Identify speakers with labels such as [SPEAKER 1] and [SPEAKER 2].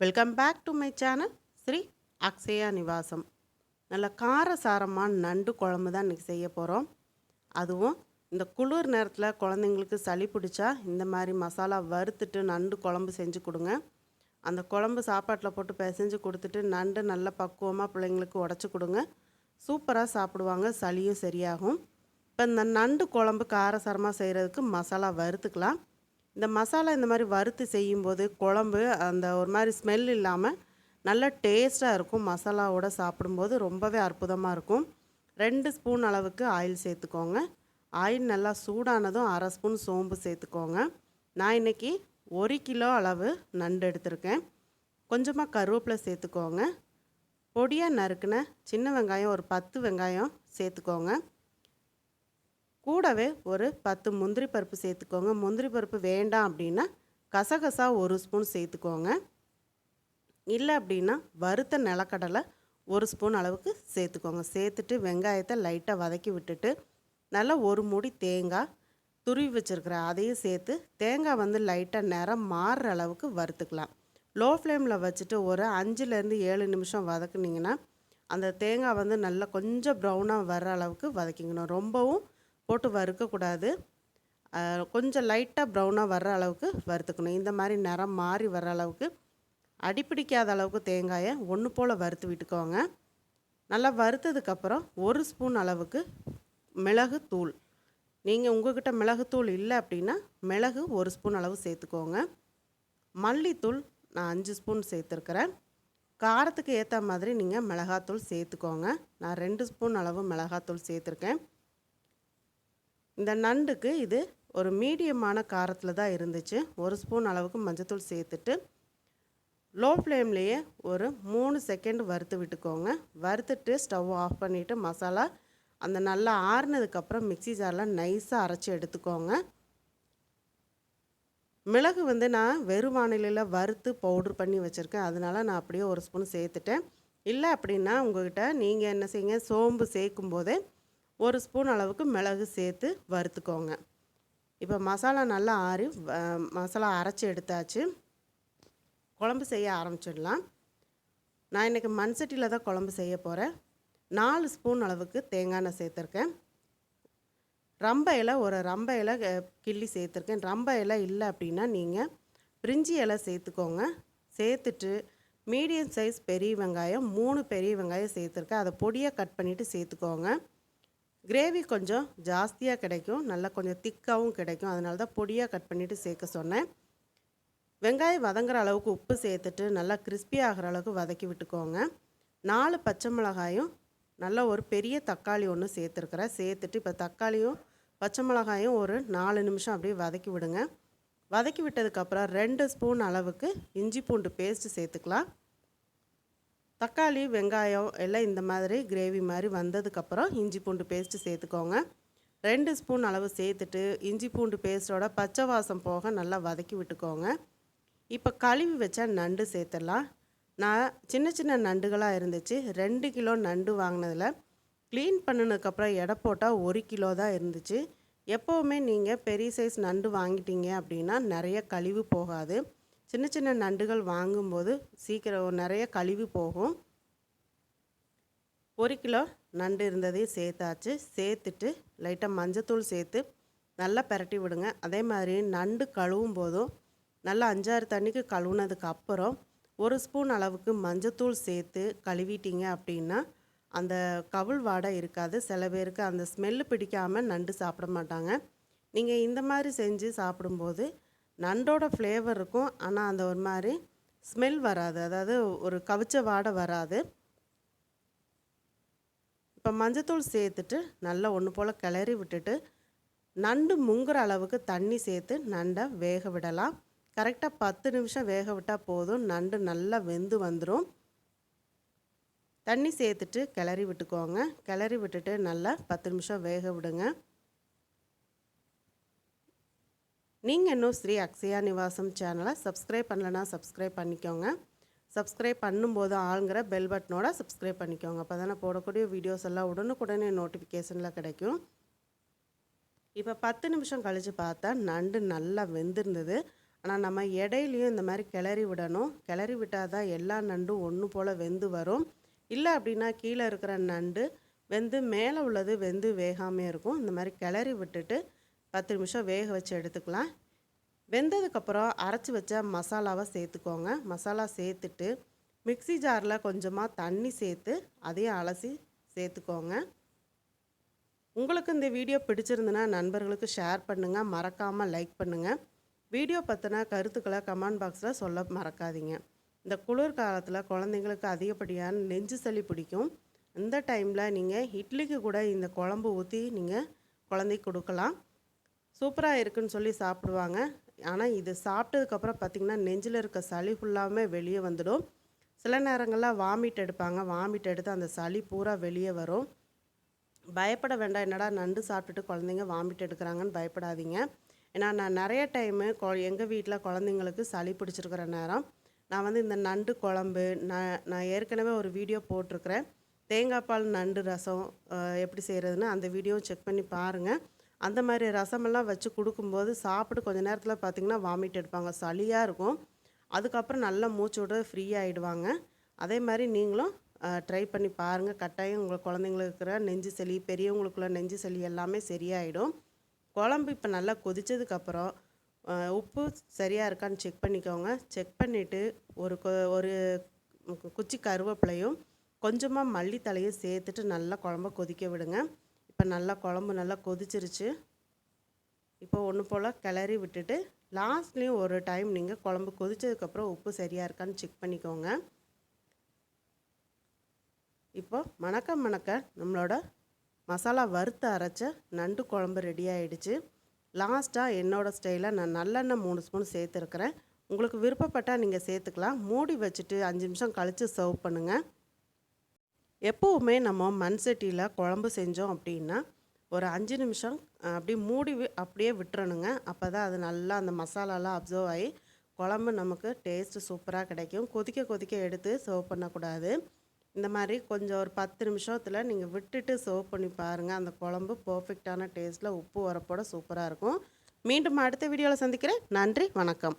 [SPEAKER 1] Welcome back to my channel Sri Akshaya Nivasam நல்ல காரசாரமான நண்டு குழம்பு தான் இன்றைக்கி செய்ய போகிறோம் அதுவும் இந்த குளிர் நேரத்தில் குழந்தைங்களுக்கு சளி பிடிச்சா இந்த மாதிரி மசாலா வறுத்துட்டு நண்டு குழம்பு செஞ்சு கொடுங்க. அந்த குழம்பு சாப்பாட்டில் போட்டு பிசைஞ்சு கொடுத்துட்டு நண்டு நல்ல பக்குவமாக பிள்ளைங்களுக்கு உடச்சி கொடுங்க. சூப்பராக சாப்பிடுவாங்க சளியும் சரியாகும். இப்போ இந்த நண்டு குழம்பு காரசாரமாக செய்கிறதுக்கு மசாலா வறுத்துக்கலாம். இந்த மசாலா இந்த மாதிரி வறுத்து செய்யும்போது குழம்பு அந்த ஒரு மாதிரி ஸ்மெல் இல்லாமல் நல்ல டேஸ்ட்டாக இருக்கும். மசாலாவோட சாப்பிடும்போது ரொம்பவே அற்புதமாக இருக்கும். ரெண்டு ஸ்பூன் அளவுக்கு ஆயில் சேர்த்துக்கோங்க. ஆயில் நல்லா சூடானதும் அரை ஸ்பூன் சோம்பு சேர்த்துக்கோங்க. நான் இன்றைக்கி ஒரு கிலோ அளவு நண்டு எடுத்திருக்கேன். கொஞ்சமாக கருவேப்பிலை சேர்த்துக்கோங்க. பொடியாக நறுக்குன சின்ன வெங்காயம் ஒரு பத்து வெங்காயம் சேர்த்துக்கோங்க. கூடவே ஒரு பத்து முந்திரி பருப்பு சேர்த்துக்கோங்க. முந்திரி பருப்பு வேண்டாம் அப்படின்னா கசகசா ஒரு ஸ்பூன் சேர்த்துக்கோங்க. இல்லை அப்படின்னா வறுத்த நிலக்கடலை ஒரு ஸ்பூன் அளவுக்கு சேர்த்துக்கோங்க. சேர்த்துட்டு வெங்காயத்தை லைட்டாக வதக்கி விட்டுட்டு நல்லா ஒரு மூடி தேங்காய் துருவி வச்சுருக்கிற அதையும் சேர்த்து தேங்காய் வந்து லைட்டாக நிறம் மாறுற அளவுக்கு வறுத்துக்கலாம். லோ ஃப்ளேமில் வச்சுட்டு ஒரு அஞ்சுலேருந்து ஏழு நிமிஷம் வதக்குனிங்கன்னா அந்த தேங்காய் வந்து நல்லா கொஞ்சம் ப்ரௌனாக வர்ற அளவுக்கு வதக்கிக்கணும். ரொம்பவும் போட்டு வறுக்கக்கூடாது. கொஞ்சம் லைட்டாக ப்ரௌனாக வர்ற அளவுக்கு வறுத்துக்கணும். இந்த மாதிரி நிறம் மாறி வர்ற அளவுக்கு. அடிப்பிடிக்காத அளவுக்கு தேங்காயை ஒன்று போல் வறுத்து விட்டுக்கோங்க. நல்லா வறுத்ததுக்கப்புறம் ஒரு ஸ்பூன் அளவுக்கு மிளகு தூள். நீங்கள் உங்ககிட்ட மிளகுத்தூள் இல்லை அப்படின்னா மிளகு ஒரு ஸ்பூன் அளவு சேர்த்துக்கோங்க. மல்லித்தூள் நான் அஞ்சு ஸ்பூன் சேர்த்துருக்கிறேன். காரத்துக்கு ஏற்ற மாதிரி நீங்கள் மிளகாத்தூள் சேர்த்துக்கோங்க. நான் ரெண்டு ஸ்பூன் அளவு மிளகாத்தூள் சேர்த்துருக்கேன். இந்த நண்டுக்கு இது ஒரு மீடியமான காரத்தில் தான் இருந்துச்சு. ஒரு ஸ்பூன் அளவுக்கு மஞ்சத்தூள் சேர்த்துட்டு லோ ஃப்ளேம்லேயே ஒரு மூணு செகண்ட் வறுத்து விட்டுக்கோங்க. வறுத்துட்டு ஸ்டவ் ஆஃப் பண்ணிவிட்டு மசாலா அந்த நல்லா ஆறுனதுக்கப்புறம் மிக்ஸி ஜாரில் நைஸாக அரைச்சி எடுத்துக்கோங்க. மிளகு வந்து நான் வெறும் வானிலையில் வறுத்து பவுட்ரு பண்ணி வச்சுருக்கேன். அதனால நான் அப்படியே ஒரு ஸ்பூன் சேர்த்துட்டேன். இல்லை அப்படின்னா உங்கள்கிட்ட நீங்கள் என்ன செய்யுங்க? சோம்பு சேர்க்கும் போதே ஒரு ஸ்பூன் அளவுக்கு மிளகு சேர்த்து வறுத்துக்கோங்க. இப்போ மசாலா நல்லா ஆறி வ- மசாலா அரைச்சி எடுத்தாச்சு. குழம்பு செய்ய ஆரம்பிச்சிடலாம். நான் இன்றைக்கி மண் சட்டியில் தான் குழம்பு செய்ய போகிறேன் நாலு ஸ்பூன் அளவுக்கு தேங்காய் எண்ணெய் சேர்த்துருக்கேன். ரம்ப இலை ஒரு ரம்ப இலை கிள்ளி சேர்த்துருக்கேன். ரம்ப இலை இல்லை அப்படின்னா நீங்கள் பிரிஞ்சி இலை சேர்த்துக்கோங்க. சேர்த்துட்டு மீடியம் சைஸ் பெரிய வெங்காயம் மூணு பெரிய வெங்காயம் சேர்த்துருக்கேன். அதை பொடியாக கட் பண்ணிவிட்டு சேர்த்துக்கோங்க. கிரேவி கொஞ்சம் ஜாஸ்தியாக கிடைக்கும். நல்லா கொஞ்சம் திக்காகவும் கிடைக்கும். அதனால தான் பொடியாக கட் பண்ணிவிட்டு சேர்க்க சொன்னேன். வெங்காயம் வதங்குற அளவுக்கு உப்பு சேர்த்துட்டு நல்லா கிறிஸ்பி ஆகிற அளவுக்கு வதக்கி விட்டுக்கோங்க. நாலு பச்சை மிளகாயும் நல்ல ஒரு பெரிய தக்காளி ஒன்று சேர்த்துருக்குறேன். சேர்த்துட்டு இப்போ தக்காளியும் பச்சை மிளகாயும் ஒரு நாலு நிமிஷம் அப்படியே வதக்கி விடுங்க. வதக்கி விட்டதுக்கப்புறம் ரெண்டு ஸ்பூன் அளவுக்கு இஞ்சி பூண்டு பேஸ்ட்டு சேர்த்துக்கலாம். தக்காளி வெங்காயம் எல்லாம் இந்த மாதிரி கிரேவி மாதிரி வந்ததுக்கப்புறம் இஞ்சி பூண்டு பேஸ்ட்டு சேர்த்துக்கோங்க. ரெண்டு ஸ்பூன் அளவு சேர்த்துட்டு இஞ்சி பூண்டு பேஸ்ட்டோட பச்சை வாசம் போக நல்லா வதக்கி விட்டுக்கோங்க. இப்போ கழுவி வச்ச நண்டு சேர்த்துடலாம். நான் சின்ன சின்ன நண்டுகளாக இருந்துச்சு. ரெண்டு கிலோ நண்டு வாங்கினதில் க்ளீன் பண்ணினதுக்கப்புறம் எடை போட்டால் ஒரு கிலோ தான் இருந்துச்சு. எப்போவுமே நீங்கள் பெரிய சைஸ் நண்டு வாங்கிட்டீங்க அப்படின்னா நிறைய கழிவு போகாது. சின்ன சின்ன நண்டுகள் வாங்கும்போது சீக்கிரம் நிறைய கழிவு போகும். ஒரு கிலோ நண்டு இருந்ததையும் சேர்த்தாச்சு. சேர்த்துட்டு லைட்டாக மஞ்சத்தூள் சேர்த்து நல்லா பிரட்டி விடுங்க. அதே மாதிரி நண்டு கழுவும் போதும். நல்லா அஞ்சாறு தண்ணிக்கு கழுவுனதுக்கு அப்புறம் ஒரு ஸ்பூன் அளவுக்கு மஞ்சத்தூள் சேர்த்து கழுவிட்டீங்க அப்படின்னா அந்த கவுள் வாடை இருக்காது. சில பேருக்கு அந்த ஸ்மெல்லு பிடிக்காமல் நண்டு சாப்பிட மாட்டாங்க. நீங்கள் இந்த மாதிரி செஞ்சு சாப்பிடும்போது நண்டோட ஃப்ளேவர் இருக்கும். ஆனால் அந்த ஒரு மாதிரி ஸ்மெல் வராது. அதாவது ஒரு கவிச்ச வாடை வராது. இப்போ மஞ்சத்தூள் சேர்த்துட்டு நல்லா ஒன்று போல் கிளறி விட்டுட்டு நண்டு முங்குற அளவுக்கு தண்ணி சேர்த்து நண்டை வேக விடலாம். கரெக்டாக பத்து நிமிஷம் வேக விட்டால் போதும். நண்டு நல்லா வெந்து வந்துடும் தண்ணி சேர்த்துட்டு கிளறி விட்டுக்கோங்க. கிளறி விட்டுட்டு நல்லா பத்து நிமிஷம் வேக விடுங்க. நீங்கள் இன்னும் ஸ்ரீ அக்ஷயா நிவாசம் சேனலை சப்ஸ்கிரைப் பண்ணலன்னா சப்ஸ்கிரைப் பண்ணிக்கோங்க. சப்ஸ்கிரைப் பண்ணும்போது ஆளுங்கிற பெல் பட்டனோட சப்ஸ்கிரைப் பண்ணிக்கோங்க. அப்போ தானே போடக்கூடிய வீடியோஸ் எல்லாம் உடனுக்குடனே நோட்டிஃபிகேஷனில் கிடைக்கும். இப்போ பத்து நிமிஷம் கழித்து பார்த்தா நண்டு நல்லா வெந்திருந்தது. ஆனால் நம்ம இடையிலையும் இந்த மாதிரி கிளறி விடணும். கிளறி விட்டால் தான் எல்லா நண்டும் ஒன்று போல் வெந்து வரும். இல்லை அப்படின்னா கீழே இருக்கிற நண்டு வெந்து மேலே உள்ளது வெந்து வேகாமே இருக்கும். இந்த மாதிரி கிளறி விட்டுட்டு பத்து நிமிஷம் வேக வச்சு எடுத்துக்கலாம். வெந்ததுக்கப்புறம் அரைச்சி வச்ச மசாலாவை சேர்த்துக்கோங்க. மசாலா சேர்த்துட்டு மிக்ஸி ஜாரில் கொஞ்சமாக தண்ணி சேர்த்து அதையும் அலசி சேர்த்துக்கோங்க. உங்களுக்கு இந்த வீடியோ பிடிச்சிருந்துன்னா நண்பர்களுக்கு ஷேர் பண்ணுங்கள் மறக்காமல் லைக் பண்ணுங்கள் வீடியோ பற்றின கருத்துக்களை கமெண்ட் பாக்ஸில் சொல்ல மறக்காதீங்க. இந்த குளிர் காலத்தில் குழந்தைங்களுக்கு அதிகப்படியான நெஞ்சு சளி பிடிக்கும். இந்த டைமில் நீங்கள் இட்லிக்கு கூட இந்த குழம்பு ஊற்றி நீங்கள் குழந்தைக்கு கொடுக்கலாம். சூப்பராக இருக்குன்னு சொல்லி சாப்பிடுவாங்க. ஆனால் இது சாப்பிட்டதுக்கப்புறம் பார்த்திங்கன்னா நெஞ்சில் இருக்க சளி ஃபுல்லாமே வெளியே வந்துடும். சில நேரங்களில் வாமிட் எடுப்பாங்க. வாமிட் எடுத்து அந்த சளி பூரா வெளியே வரும். பயப்பட வேண்டாம். என்னடா நண்டு சாப்பிட்டுட்டு குழந்தைங்க வாமிட் எடுக்கிறாங்கன்னு பயப்படாதீங்க. ஏன்னா நான் நிறைய டைமு கொ எங்கள் வீட்டில் குழந்தைங்களுக்கு சளி பிடிச்சிருக்கிற நேரம். நான் வந்து இந்த நண்டு குழம்பு நான் நான் ஏற்கனவே ஒரு வீடியோ போட்டிருக்கிறேன். தேங்காய் பால் நண்டு ரசம் எப்படி செய்கிறதுன்னு அந்த வீடியோவும் செக் பண்ணி பாருங்கள் அந்த மாதிரி ரசமெல்லாம் வச்சு கொடுக்கும்போது சாப்பிட்டு கொஞ்ச நேரத்தில் பார்த்திங்கன்னா வாமிட் எடுப்பாங்க. சளியாக இருக்கும். அதுக்கப்புறம் நல்லா மூச்சு விட ஃப்ரீ ஆகிடுவாங்க அதே மாதிரி நீங்களும் ட்ரை பண்ணி பாருங்கள் கட்டாயம் உங்கள் குழந்தைங்களுக்கு இருக்கிற நெஞ்சு சளி பெரியவங்களுக்குள்ள நெஞ்சு சளி எல்லாமே சரியாயிடும். குழம்பு இப்போ நல்லா கொதித்ததுக்கப்புறம் உப்பு சரியாக இருக்கான்னு செக் பண்ணிக்கோங்க. செக் பண்ணிவிட்டு ஒரு கொ ஒரு குச்சி கருவேப்பிலையும் கொஞ்சமாக மல்லித்தலையும் சேர்த்துட்டு நல்லா குழம்ப கொதிக்க விடுங்க. இப்போ நல்லா குழம்பு நல்லா கொதிச்சிருச்சு. இப்போ ஒன்று போல் கிளறி விட்டுட்டு லாஸ்ட்லேயும் ஒரு டைம் நீங்கள் குழம்பு கொதித்ததுக்கப்புறம் உப்பு சரியாக இருக்கான்னு செக் பண்ணிக்கோங்க. இப்போ மணக்க மணக்க நம்மளோட மசாலா வறுத்து அரைச்ச நண்டு குழம்பு ரெடி ஆகிடுச்சு லாஸ்ட்டாக என்னோடய ஸ்டைலில் நான் நல்லெண்ணெய் மூணு ஸ்பூன் சேர்த்துருக்குறேன். உங்களுக்கு விருப்பப்பட்டால் நீங்கள் சேர்த்துக்கலாம். மூடி வச்சுட்டு அஞ்சு நிமிஷம் கழித்து சர்வ் பண்ணுங்கள் எப்போவுமே நம்ம மண் சட்டியில் குழம்பு செஞ்சோம் அப்படின்னா ஒரு அஞ்சு நிமிஷம் அப்படியே மூடி அப்படியே விட்டுறணுங்க. அப்போ தான் அது நல்லா அந்த மசாலாலாம் அப்சர்வ் ஆகி குழம்பு நமக்கு டேஸ்ட்டு சூப்பராக கிடைக்கும். கொதிக்க கொதிக்க எடுத்து சர்வ் பண்ணக்கூடாது. இந்த மாதிரி கொஞ்சம் ஒரு பத்து நிமிஷத்தில் நீங்கள் விட்டுட்டு சர்வ் பண்ணி பாருங்கள் அந்த குழம்பு பர்ஃபெக்டான டேஸ்ட்டில் உப்பு வரப்போட சூப்பராக இருக்கும். மீண்டும் அடுத்த வீடியோவில் சந்திக்கிறேன். நன்றி வணக்கம்.